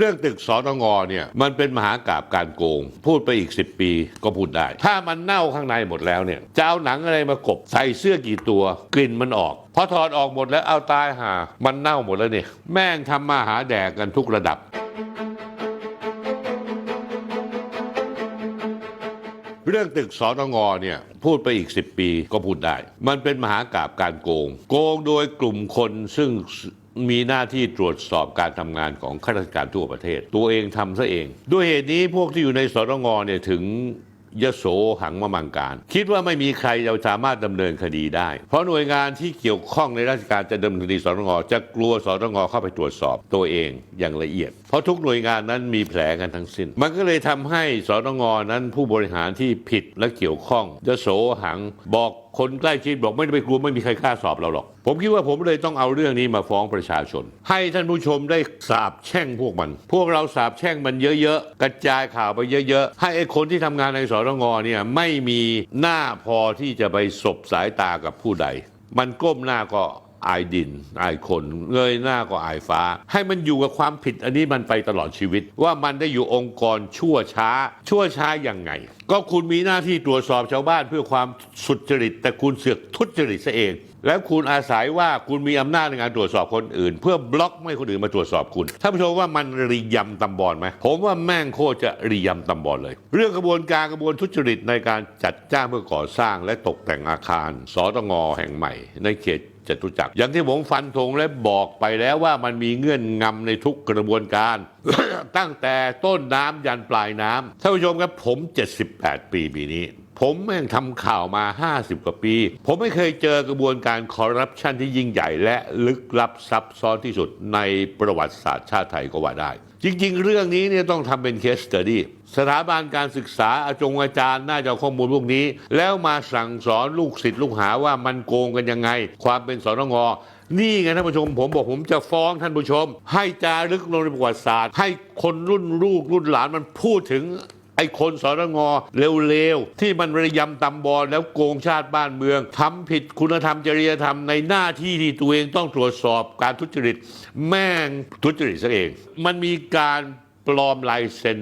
เรื่องตึกสอตงเนี่ยมันเป็นมหากราบการโกง พูดไปอีก 10 ปีก็พูดได้ ถ้ามันเน่าข้างในหมดแล้วเนี่ยจะเอาหนังอะไรมากบใส่เสื้อกี่ตัว กลิ่นมันออกพอถอดออกหมดแล้วเอาตายหา มันเน่าหมดแล้วเนี่ยแม่งทำมาหาแดกกันทุกระดับเรื่องตึกสอตงเนี่ยพูดไปอีก 10 ปีก็พูดได้ มันเป็นมหากราบการโกง โกงโดยกลุ่มคนซึ่ง มีหน้าที่ตรวจสอบการทำงานของข้าราชการทั่วประเทศ ตัวเองทำซะเอง ด้วยเหตุนี้พวกที่อยู่ในสรงเนี่ยถึงยโสหังมามังการ คิดว่าไม่มีใครจะสามารถดำเนินคดีได้ เพราะหน่วยงานที่เกี่ยวข้องในราชการจะดำเนินคดีสรงจะกลัวสรงเข้าไปตรวจสอบตัวเองอย่างละเอียดเพราะทุกหน่วยงานนั้นมีแผลกันทั้งสิ้น มันก็เลยทำให้สตงนั้นผู้บริหารที่ผิดและเกี่ยวข้องยโสหังบอกคนใกล้ชิดบอกไม่ไปกลัวไม่มีใครกล้าสอบเราหรอก ผมคิดว่าผมเลยต้องเอาเรื่องนี้มาฟ้องประชาชน ให้ท่านผู้ชมได้สาบแช่งพวกมัน พวกเราสาบแช่งมันเยอะๆ กระจายข่าวไปเยอะๆ ให้ไอ้คนที่ทำงานในสตงเนี่ยไม่มีหน้าพอที่จะไปสบสายตากับผู้ใด มันก้มหน้าก็ อายดิน อายคน เงยหน้าก็อายฟ้า ให้มันอยู่กับความผิดอันนี้มันไปตลอดชีวิต ว่ามันได้อยู่องค์กรชั่วช้า ชั่วช้ายังไง ก็คุณมีหน้าที่ตรวจสอบชาวบ้านเพื่อความสุจริต แต่คุณเสือกทุจริตซะเอง แล้วคุณอาศัยว่าคุณมีอำนาจในการตรวจสอบคนอื่น เพื่อบล็อกไม่คนอื่นมาตรวจสอบคุณท่านผู้ชมว่ามันรียำตำบอลไหมผมว่าแม่งโคจะรียำตำบอลเลย เรื่องกระบวนการกระบวนทุจริตในการจัดจ้างเพื่อก่อสร้างและตกแต่งอาคารสตงแห่งใหม่ ในเขต จตุจักรอย่างที่ผมฟันธงและบอกไปแล้วว่ามันมีเงื่อนงำในทุกกระบวนการ ตั้งแต่ต้นน้ำยันปลายน้ำท่านผู้ชมครับผม 78 ปีปีนี้ผมแม่งทำข่าวมา 50 กว่าปี ผมไม่เคยเจอกระบวนการคอร์รัปชันที่ยิ่งใหญ่และลึกลับซับซ้อนที่สุดในประวัติศาสตร์ชาติไทยก็ว่าได้ จริง ๆ เรื่องนี้เนี่ยต้องทำเป็นเคส s ต u ดี้ สถาบันการศึกษาอาจงอาจารย์น่าจะข้อมูลพวกนี้ แล้วมาสั่งสอนลูกศิษย์ลูกหาว่ามันโกงกันยังไง ความเป็นสอนงนี่ไงท่านผู้ชมผมบอกผมจะฟ้องท่านผู้ชม ให้จารึกลงในประวัติศาสตร์ ให้คนรุ่นลูกรุ่นหลานมันพูดถึงไอ้คนสรงอเร็วๆ ที่มันระยำตำบอลแล้วโกงชาติบ้านเมืองทำผิดคุณธรรมจริยธรรมในหน้าที่ที่ตัวเองต้องตรวจสอบการทุจริต แม่งทุจริตซะเอง มันมีการปลอมลายเซ็น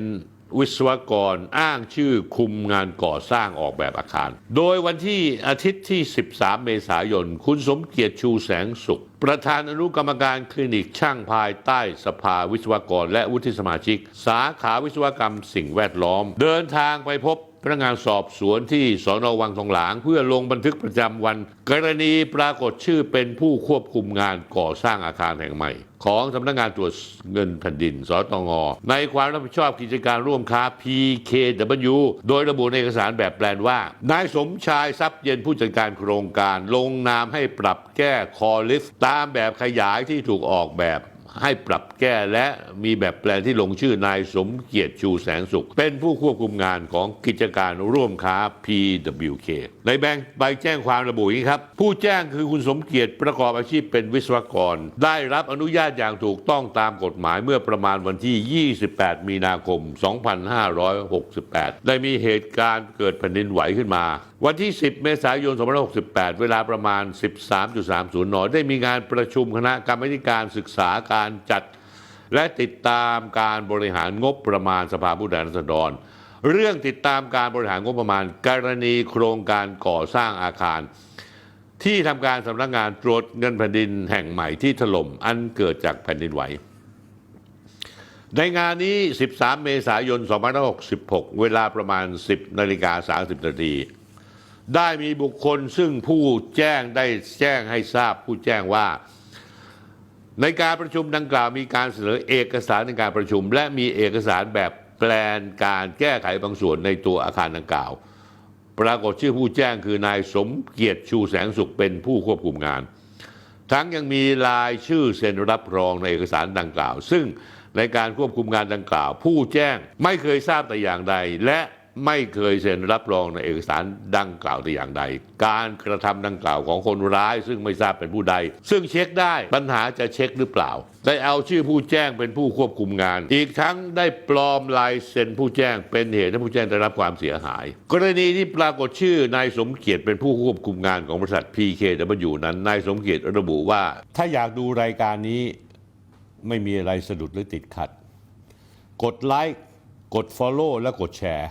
วิศวกรอ้างชื่อคุมงานก่อสร้างออกแบบอาคาร โดยวันที่อาทิตย์ที่ 13 เมษายน คุณสมเกียรติชูแสงสุข ประธานอนุกรรมการคลินิกช่างภายใต้สภาวิศวกร และวุฒิสมาชิก สาขาวิศวกรรมสิ่งแวดล้อม เดินทางไปพบ พนักงานสอบสวนที่สอนอวังทองหลาง เพื่อลงบันทึกประจำวัน กรณีปรากฏชื่อเป็นผู้ควบคุมงานก่อสร้างอาคารแห่งใหม่ ของสำนักงานตรวจเงินแผ่นดินสตงในความรับผิดชอบกิจการร่วมค้า PKW โดยระบุในเอกสารแบบแปลนว่า นายสมชายทรัพย์เย็นผู้จัดการโครงการ ลงนามให้ปรับแก้คอลิฟต์ตามแบบขยายที่ถูกออกแบบ ให้ปรับแก้และมีแบบแปลนที่ลงชื่อนายสมเกียรติชูแสงสุข เป็นผู้ควบคุมงานของกิจการร่วมค้า PWK ในแบงค์ใบแจ้งความระบุอย่างนี้ครับ ผู้แจ้งคือคุณสมเกียรติประกอบอาชีพเป็นวิศวกร ได้รับอนุญาตอย่างถูกต้องตามกฎหมายเมื่อประมาณวันที่ 28 มีนาคม 2568 ได้มีเหตุการณ์เกิดแผ่นดินไหวขึ้นมา วันที่ 10 เมษายน 2568 เวลาประมาณ 13.30 น ได้มีงานประชุมคณะกรรมาธิการศึกษาการจัดและติดตามการบริหารงบประมาณสภาผู้แทนราษฎร เรื่องติดตามการบริหารงบประมาณ กรณีโครงการก่อสร้างอาคาร ที่ทำการสำนักงานตรวจเงินแผ่นดินแห่งใหม่ที่ถล่มอันเกิดจากแผ่นดินไหว ในงานนี้ 13 เมษายน 2566 เวลาประมาณ 10นาฬิกา30นาทีได้มีบุคคลซึ่งผู้แจ้งได้แจ้งให้ทราบผู้แจ้งว่า ในการประชุมดังกล่าวมีการเสนอเอกสารในการประชุม และมีเอกสารแบบแปลนการแก้ไขบางส่วนในตัวอาคารดังกล่าว ปรากฏชื่อผู้แจ้งคือนายสมเกียรติชูแสงสุขเป็นผู้ควบคุมงาน ทั้งยังมีลายชื่อเซ็นรับรองในเอกสารดังกล่าว ซึ่งในการควบคุมงานดังกล่าว ผู้แจ้งไม่เคยทราบแต่อย่างใด และ ไม่เคยเซ็นรับรองในเอกสารดังกล่าวแต่อย่างใด การกระทำดังกล่าวของคนร้าย ซึ่งไม่ทราบเป็นผู้ใด ซึ่งเช็คได้ปัญหาจะเช็คหรือเปล่า ได้เอาชื่อผู้แจ้งเป็นผู้ควบคุมงาน อีกทั้งได้ปลอมลายเซ็นผู้แจ้งเป็นเหตุให้ผู้แจ้งได้รับความเสียหาย กรณีที่ปรากฏชื่อนายสมเกียรติเป็นผู้ควบคุมงานของบริษัท PKW นั้นนายสมเกียรติระบุว่า ถ้าอยากดูรายการนี้ไม่มีอะไรสะดุดหรือติดขัด กดไลค์กด Follow และกดแชร์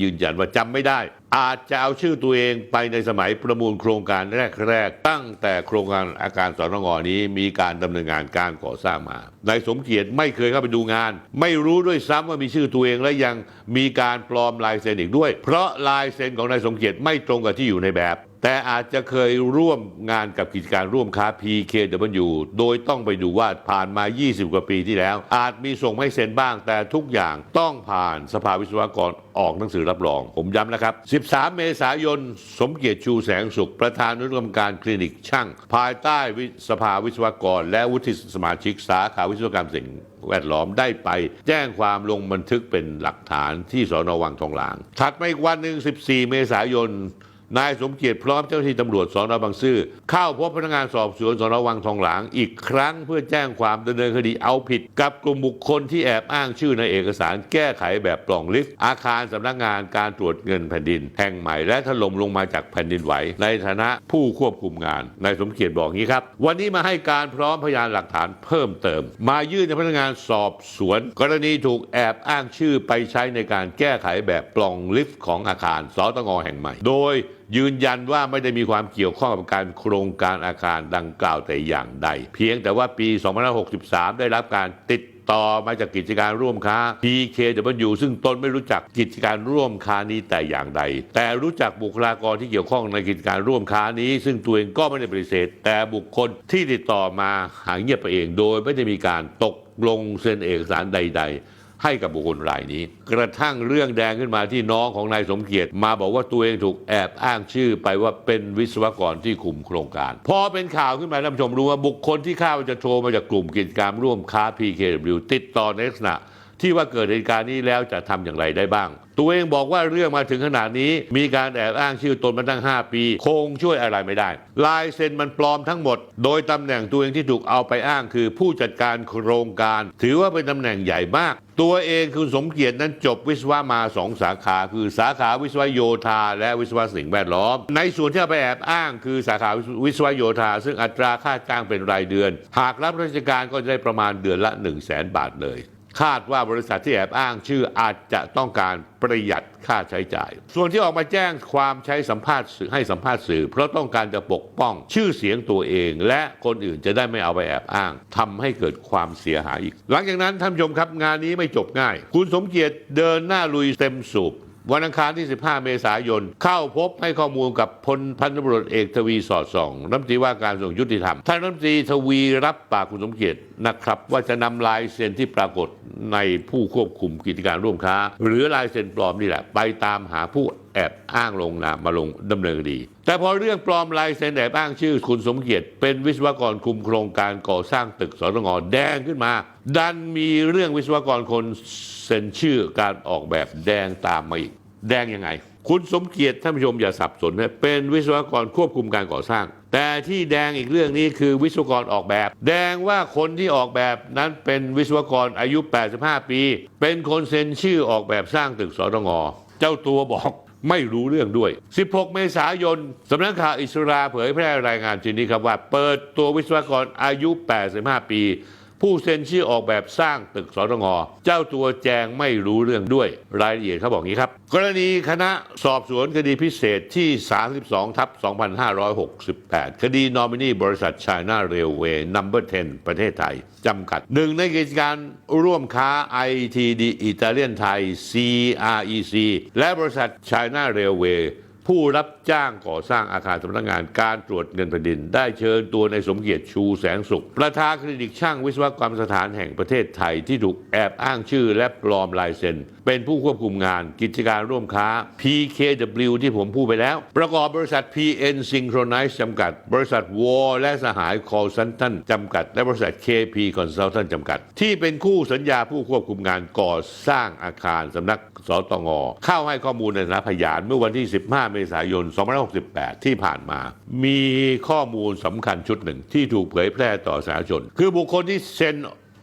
ยืนยันว่าจำไม่ได้ อาจจะเอาชื่อตัวเองไปในสมัยประมูลโครงการแรกๆ ตั้งแต่โครงการอาคารสอนงนี้มีการดำเนินงานการก่อสร้างมานายสมเกียรติไม่เคยเข้าไปดูงาน ไม่รู้ด้วยซ้ำว่ามีชื่อตัวเองและยังมีการปลอมลายเซ็นอีกด้วย เพราะลายเซ็นของนายสมเกียรติไม่ตรงกับที่อยู่ในแบบ แต่อาจจะเคยร่วมงานกับกิจการร่วมค้า PKW โดยต้องไปดูว่าผ่านมา 20 กว่าปีที่แล้ว อาจมีส่งให้เซ็นบ้าง แต่ทุกอย่างต้องผ่านสภาวิศวกรออกหนังสือรับรอง ผมย้ำนะครับ 13 เมษายน สมเกียรติชูแสงสุข ประธานอนุกรรมการคลินิกช่าง ภายใต้สภาวิศวกร และวุฒิสมาชิกสาขาวิศวกรรมสิ่งแวดล้อมได้ไปแจ้งความลงบันทึกเป็นหลักฐานที่สอนอวังทองหลาง ถัดมาอีกวันหนึ่ง14 เมษายน นายสมเกียรติพร้อมเจ้าหน้าที่ตำรวจสอนอบางซื่อเข้าพบพนักงานสอบสวนสอนอวังทองหลางอีกครั้งเพื่อแจ้งความดำเนินคดีเอาผิด กับกลุ่มบุคคลที่แอบอ้างชื่อในเอกสารแก้ไขแบบปล่องลิฟต์อาคารสำนักงานการตรวจเงินแผ่นดิน แห่งใหม่และถล่มลงมาจากแผ่นดินไหว ในฐานะผู้ควบคุมงานนายสมเกียรติบอกงี้ครับ วันนี้มาให้การพร้อมพยานหลักฐานเพิ่มเติม มายื่นในพนักงานสอบสวน กรณีถูกแอบอ้างชื่อไปใช้ในการแก้ไขแบบปล่องลิฟต์ของอาคารสตงแห่งใหม่ โดย ยืนยันว่าไม่ได้มีความเกี่ยวข้องกับการโครงการอาคารดังกล่าวแต่อย่างใด เพียงแต่ว่าปี 2563 ได้รับการติดต่อมาจากกิจการร่วมค้า PKW ซึ่งตนไม่รู้จักกิจการร่วมค้านี้แต่อย่างใด แต่รู้จักบุคลากรที่เกี่ยวข้องในกิจการร่วมค้านี้ ซึ่งตัวเองก็ไม่ได้ปฏิเสธ แต่บุคคลที่ติดต่อมาหายเงียบไปเอง โดยไม่ได้มีการตกลงเซ็นเอกสารใด ๆ ให้กับบุคคลรายนี้ กระทั่งเรื่องแดงขึ้นมาที่น้องของนายสมเกียรติ มาบอกว่าตัวเองถูกแอบอ้างชื่อไปว่าเป็นวิศวกรที่คุมโครงการ พอเป็นข่าวขึ้นมาท่านผู้ชมรู้ว่าบุคคลที่ข้าวจะโทรมาจากกลุ่มกิจการร่วมค้า PKW ติดต่อในลักษณะ ที่ว่าเกิดเหตุการณ์นี้แล้วจะทำอย่างไรได้บ้าง ตัวเองบอกว่าเรื่องมาถึงขนาดนี้ มีการแอบอ้างชื่อตนมาตั้ง 5 ปี คงช่วยอะไรไม่ได้ ลายเซ็นมันปลอมทั้งหมด โดยตำแหน่งตัวเองที่ถูกเอาไปอ้างคือผู้จัดการโครงการ ถือว่าเป็นตำแหน่งใหญ่มาก ตัวเองคือสมเกียรตินั้นจบวิศวะมาสองสาขา คือสาขาวิศวโยธา และวิศวะสิ่งแวดล้อม ในส่วนที่เอาไปแอบอ้างคือสาขาวิศวโยธา ซึ่งอัตราค่าจ้างเป็นรายเดือน หากรับราชการก็จะได้ประมาณเดือนละ 1 0 0 0 0แสนบาทเลย คาดว่าบริษัทที่แอบอ้างชื่ออาจจะต้องการประหยัดค่าใช้จ่าย ส่วนที่ออกมาแจ้งความใช้สัมภาษณ์สื่อให้สัมภาษณ์สื่อ เพราะต้องการจะปกป้องชื่อเสียงตัวเอง และคนอื่นจะได้ไม่เอาไปแอบอ้างทำให้เกิดความเสียหายอีก หลังจากนั้นท่านผู้ชมครับงานนี้ไม่จบง่าย คุณสมเกียรติเดินหน้าลุยเต็มสูบ วันอังคารที่ 15 เมษายน เข้าพบให้ข้อมูลกับพลพันตำรวจเอกทวีสอดส่องรัฐมนตรีว่าการกระทรวงยุติธรรมท่านรัฐมนตรีทวีรับปากคุณสมเกียรตินะครับ ว่าจะนำลายเซ็นที่ปรากฏในผู้ควบคุมกิจการร่วมค้า หรือลายเซ็นปลอมนี่แหละ ไปตามหาผู้ แอบอ้างลงนามมาลงดำเนินคดี แต่พอเรื่องปลอมลายเซ็นแอบอ้างชื่อคุณสมเกียรติเป็นวิศวกรคุมโครงการก่อสร้างตึกสตงแดงขึ้นมา ดันมีเรื่องวิศวกรคนเซ็นชื่อการออกแบบแดงตามมาอีก แดงยังไง คุณสมเกียรติท่านผู้ชมอย่าสับสนนะเป็นวิศวกรควบคุมการก่อสร้าง แต่ที่แดงอีกเรื่องนี้คือวิศวกรออกแบบ แดงว่าคนที่ออกแบบนั้นเป็นวิศวกรอายุ 85 ปี เป็นคนเซ็นชื่อออกแบบสร้างตึกสตงเจ้าตัวบอก ไม่รู้เรื่องด้วย 16 เมษายนสำนักข่าวอิสราเผยแพร่รายงานชนี้ครับว่า เปิดตัววิศวกรอายุ 85 ปี ผู้เซ็นชื่อออกแบบสร้างตึกสตงเจ้าตัวแจงไม่รู้เรื่องด้วยรายละเอียดเขาบอกงี้ครับ กรณีคณะสอบสวนคดีพิเศษที่ 32 ทับ 2568 คดีนอมินีบริษัท China Railway Number 10 ประเทศไทย จำกัดหนึ่งในกิจการร่วมค้า ITD อิตาเลียนไทย CREC และบริษัท China Railway ผู้รับจ้างก่อสร้างอาคารสำนักงานการตรวจเงินแผ่นดิน ได้เชิญตัวในสมเกียรติชูแสงสุข ประธานคลินิกช่างวิศวกรรมสถานแห่งประเทศไทยที่ถูกแอบอ้างชื่อและปลอมลายเซ็น เป็นผู้ควบคุมงานกิจการร่วมค้า PKW ที่ผมพูดไปแล้ว ประกอบบริษัท PN Synchronize จำกัด บริษัทวอและสหาย Call Center จำกัด และบริษัท KP Consultant จำกัด ที่เป็นคู่สัญญาผู้ควบคุมงานก่อสร้างอาคารสำนักสตงเข้าให้ข้อมูลในฐานะพยานเมื่อวันที่ 15เมษายน 2568 ที่ผ่านมา มีข้อมูลสำคัญชุดหนึ่งที่ถูกเผยแพร่ต่อสาธารณชน คือบุคคลที่เซ็น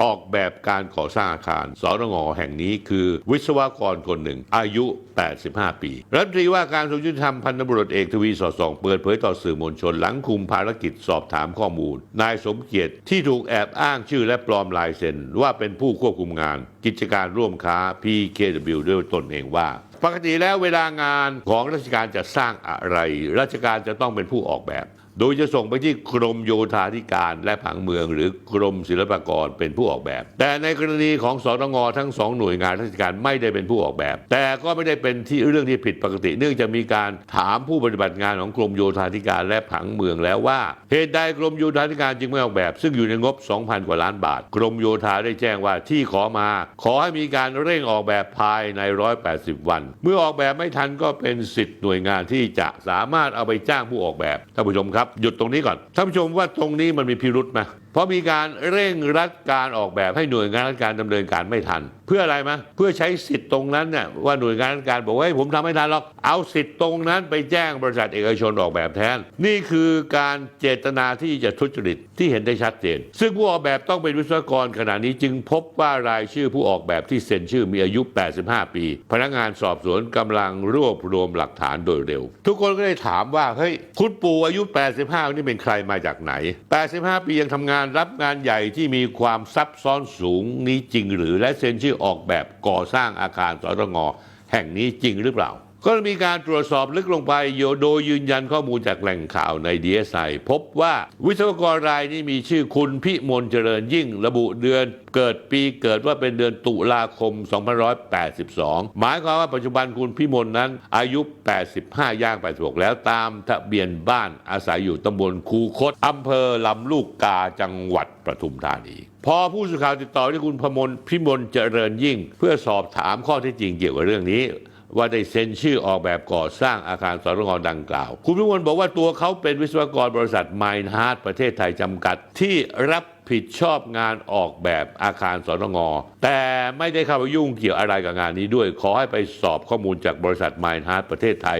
ออกแบบการก่อสร้างอาคารสตงแห่งนี้คือวิศวกรคนหนึ่ง อายุ 85 ปีรัฐมนตรีว่าการกระทรวงยุติธรรมพันธบุรตเอกทวีสอดส่องเปิดเผยต่อสื่อมวลชนหลังคุมภารกิจสอบถามข้อมูล นายสมเกียรติที่ถูกแอบอ้างชื่อและปลอมลายเซ็นว่าเป็นผู้ควบคุมงาน กิจการร่วมค้า PKW ด้วยตนเองว่า ปกติแล้วเวลางานของราชการจะสร้างอะไร ราชการจะต้องเป็นผู้ออกแบบ โดยจะส่งไปที่กรมโยธาธิการและผังเมือง หรือกรมศิลปากรเป็นผู้ออกแบบ แต่ในกรณีของสตงทั้งสองหน่วยงานราชการไม่ได้เป็นผู้ออกแบบ แต่ก็ไม่ได้เป็นที่เรื่องที่ผิดปกติ เนื่องจากมีการถามผู้ปฏิบัติงานของกรมโยธาธิการและผังเมืองแล้วว่าเหตุใดกรมโยธาธิการจึงไม่ออกแบบ ซึ่งอยู่ในงบ 2,000 กว่าล้านบาท กรมโยธาได้แจ้งว่าที่ขอมา ขอให้มีการเร่งออกแบบภายใน 180 วัน เมื่อออกแบบไม่ทันก็เป็นสิทธิ์หน่วยงานที่จะสามารถเอาไปจ้างผู้ออกแบบท่านผู้ชมครับหยุดตรงนี้ก่อนท่านผู้ชมว่าตรงนี้มันมีพิรุษไหม เพราะมีการเร่งรัดการออกแบบให้หน่วยงานราชการดำเนินการไม่ทัน เพื่ออะไรมะเพื่อใช้สิทธิ์ตรงนั้นเนี่ยว่าหน่วยงานราชการบอกว่าให้ยผมทำไม่ทันหรอกเอาสิทธิ์ตรงนั้นไปแจ้งบริษัทเอกชนออกแบบแทน นี่คือการเจตนาที่จะทุจริตที่เห็นได้ชัดเจน ซึ่งผู้ออกแบบต้องเป็นวิศวกรขณะนี้จึงพบว่ารายชื่อผู้ออกแบบที่เซ็นชื่อมีอายุ 85 ปี พนักงานสอบสวนกำลังรวบรวมหลักฐานโดยเร็ว ทุกคนก็เลยถามว่าเฮ้ยคุณปู่อายุ 85 นี่เป็นใครมาจากไหน 85 ปียังทำงานรับงานใหญ่ที่มีความซับซ้อนสูงนี้จริงหรือและเซ็นชื่อออกแบบก่อสร้างอาคารสตงแห่งนี้จริงหรือเปล่า ก็มีการตรวจสอบลึกลงไปโดยยืนยันข้อมูลจากแหล่งข่าวใน DSI พบว่าวิศวกรรายนี้มีชื่อคุณพิมลเจริญยิ่งระบุเดือนเกิดปีเกิดว่าเป็นเดือนตุลาคม 2582 หมายความว่าปัจจุบันคุณพิมลนั้นอายุ 85 ย่าง 86 แล้วตามทะเบียนบ้านอาศัยอยู่ตำบลคูคตอำเภอลำลูกกาจังหวัดปทุมธานีพอผู้สื่อข่าวติดต่อที่คุณพมลพิมลเจริญยิ่ง เพื่อสอบถามข้อเท็จจริงเกี่ยวกับเรื่องนี้ ว่าได้เซ็นชื่อออกแบบก่อสร้างอาคารสตงดังกล่าว คุณพิมลบอกว่าตัวเขาเป็นวิศวกรบริษัทไมน์ฮาร์ดประเทศไทยจำกัดที่รับผิดชอบงานออกแบบอาคารสตงแต่ไม่ได้เข้าไปยุ่งเกี่ยวอะไรกับงานนี้ด้วย ขอให้ไปสอบข้อมูลจากบริษัทไมน์ฮาร์ดประเทศไทย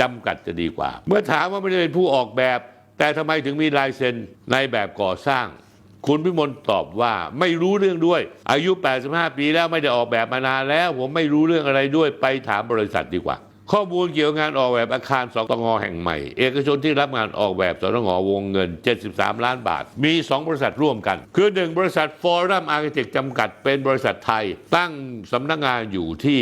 จำกัดจะดีกว่า เมื่อถามว่าไม่ได้เป็นผู้ออกแบบ แต่ทำไมถึงมีลายเซ็นในแบบก่อสร้าง คุณพิมลตอบว่าไม่รู้เรื่องด้วย อายุ 85 ปีแล้วไม่ได้ออกแบบมานานแล้ว ผมไม่รู้เรื่องอะไรด้วยไปถามบริษัทดีกว่า ข้อมูลเกี่ยวกับงานออกแบบอาคารสตงแห่งใหม่ เอกชนที่รับงานออกแบบสตงวงเงิน 73 ล้านบาท มี 2 บริษัทร่วมกัน คือ 1 บริษัทฟอรัมอาร์เคเต็กจำกัดเป็นบริษัทไทย ตั้งสำนักงานอยู่ที่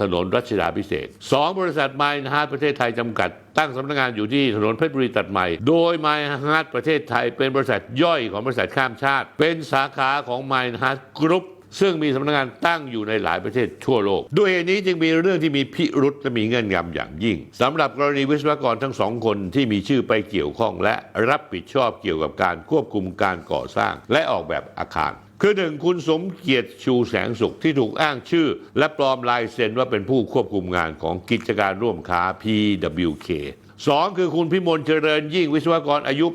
ถนนรัชดาพิเศษสองบริษัทไมฮาร์ดประเทศไทยจำกัด ตั้งสำนักงานอยู่ที่ถนนเพชรบุรีตัดใหม่ โดยไมฮาร์ดประเทศไทยเป็นบริษัทย่อยของบริษัทข้ามชาติ เป็นสาขาของไมฮาร์ดกรุ๊ปซึ่งมีสำนักงานตั้งอยู่ในหลายประเทศทั่วโลก ด้วยเหตุนี้จึงมีเรื่องที่มีพิรุษและมีเงื่อนงำอย่างยิ่งสำหรับกรณีวิศวกรทั้งสองคนที่มีชื่อไปเกี่ยวข้องและรับผิดชอบเกี่ยวกับการควบคุมการก่อสร้าง และออกแบบอาคาร คือหนึ่งคุณสมเกียรติชูแสงสุขที่ถูกอ้างชื่อ และปลอมลายเซ็นว่าเป็นผู้ควบคุมงานของกิจการร่วมค้า PWK สองคือคุณพิมลเจริญยิ่งวิศวกรอายุ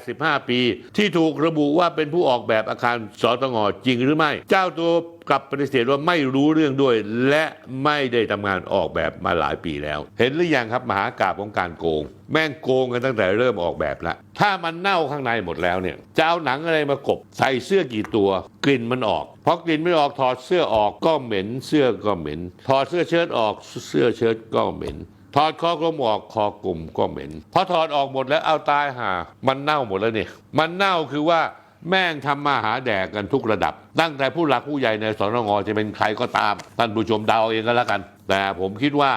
85 ปี ที่ถูกระบุว่าเป็นผู้ออกแบบอาคารสตงจริงหรือไม่ เจ้าตัวกลับปฏิเสธว่าไม่รู้เรื่องด้วย และไม่ได้ทำงานออกแบบมาหลายปีแล้ว เห็นหรือยังครับมหากาบของการโกง แม่งโกงกันตั้งแต่เริ่มออกแบบล้วถ้ามันเน่าข้างในหมดแล้วเนี่ยจะเอาหนังอะไรมากบ ใส่เสื้อกี่ตัว กลิ่นมันออกพอกลิ่นไม่ออกถอดเสื้อออกก็เหม็น เสื้อก็เหม็นถอดเสื้อเชิ้ตออกเสื้อเชิ้ตก็เหม็น อดคอกลมออกคอกลุ่มก็เหม็นพอถอดออกหมดแล้วเอาตายหา มันเน่าหมดแล้วเนี่ยมันเน่าคือว่าแม่งทำมาหาแดกกันทุกระดับ ตั้งแต่ผู้หลักผู้ใหญ่ในสนงจะเป็นใครก็ตาม ท่านผู้ชมเดาเองก็แล้วกัน แต่ผมคิดว่า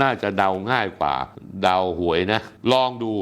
น่าจะเดาง่ายกว่าเดาหวยนะ ลองดู